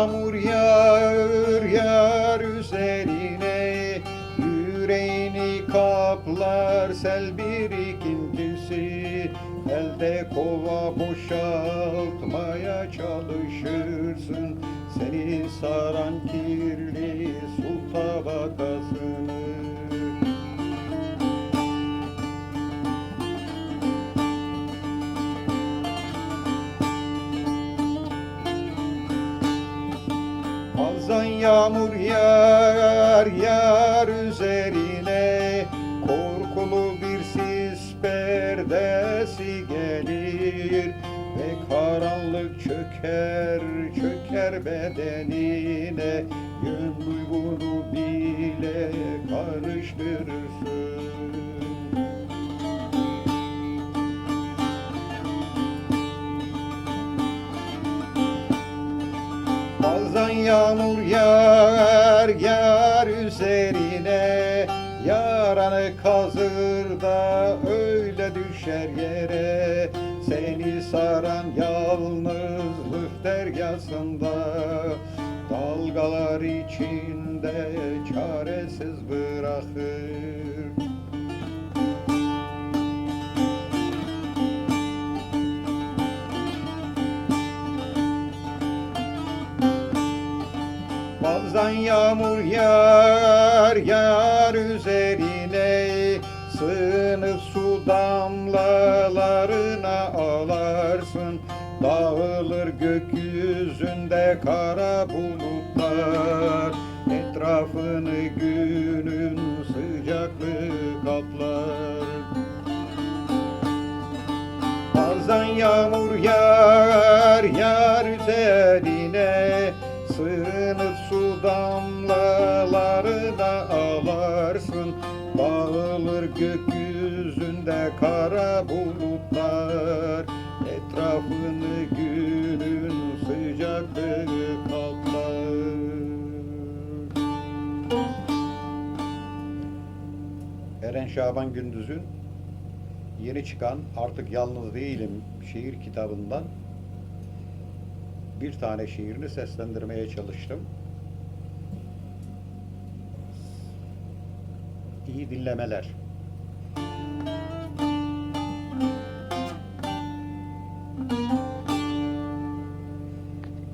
yağmur yağar üzerine. Yüreğini kaplar sel birikintisi. Elde kova boşaltmaya çalışırsın. Seni saran kirli Bazen yağmur yağar yağar üzerine. Korkulu bir sis perdesi gelir Ve karanlık çöker çöker bedenine. Yön duygunu bile karıştırırsın yağmur yağar yağar üzerine. Yaranı kazır da öyle düşer yere. Seni saran yalnızlık deryasında. Dalgalar içinde çaresiz bırakır Bazen yağmur yağar yağar üzerine. Sığınıp su damlalarına ağlarsın. Dağılır gökyüzünde kara bulutlar. Etrafını günün sıcaklığı kaplar. Bazen yağmur yağar yağar Su damlalarına ağlarsın Dağılır gökyüzünde kara bulutlar. Etrafını günün sıcaklığı kaplar. Eren Şaban Gündüz'ün yeni çıkan Artık Yalnız Değilim şiir kitabından bir tane şiirini seslendirmeye çalıştım. İyi dinlemeler.